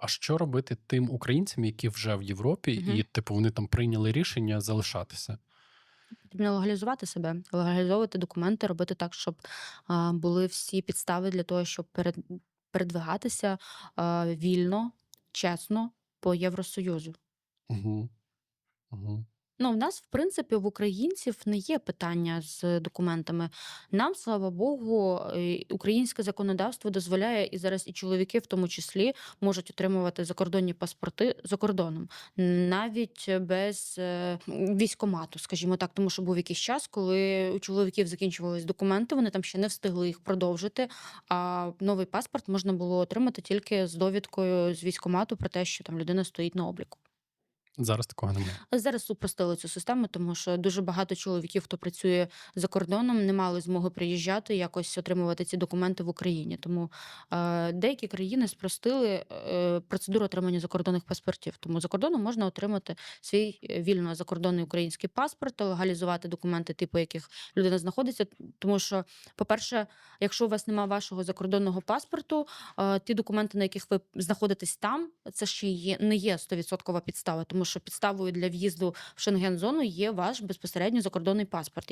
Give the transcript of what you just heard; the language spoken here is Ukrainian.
А що робити тим українцям, які вже в Європі, угу. і типу вони там прийняли рішення залишатися? Потрібно легалізувати себе, легалізовувати документи, робити так, щоб а, були всі підстави для того, щоб перед, передвигатися а, вільно, чесно по Євросоюзу. Угу. Угу. Ну, в нас, в принципі, в українців не є питання з документами. Нам, слава Богу, українське законодавство дозволяє і зараз і чоловіки, в тому числі, можуть отримувати закордонні паспорти за кордоном, навіть без е, військомату, скажімо так, тому що був якийсь час, коли у чоловіків закінчувались документи, вони там ще не встигли їх продовжити. А новий паспорт можна було отримати тільки з довідкою з військомату про те, що там людина стоїть на обліку. Зараз такого немає. Зараз упростили цю систему, тому що дуже багато чоловіків, хто працює за кордоном, не мали змоги приїжджати якось отримувати ці документи в Україні. Тому е, деякі країни спростили е, процедуру отримання закордонних паспортів. Тому за кордоном можна отримати свій е, вільно закордонний український паспорт, легалізувати документи, типу яких людина знаходиться. Тому що, по-перше, якщо у вас немає вашого закордонного паспорту, е, ті документи, на яких ви знаходитесь там, це ще є не є 100% підстава, тому що підставою для в'їзду в Шенген-зону є ваш безпосередньо закордонний паспорт.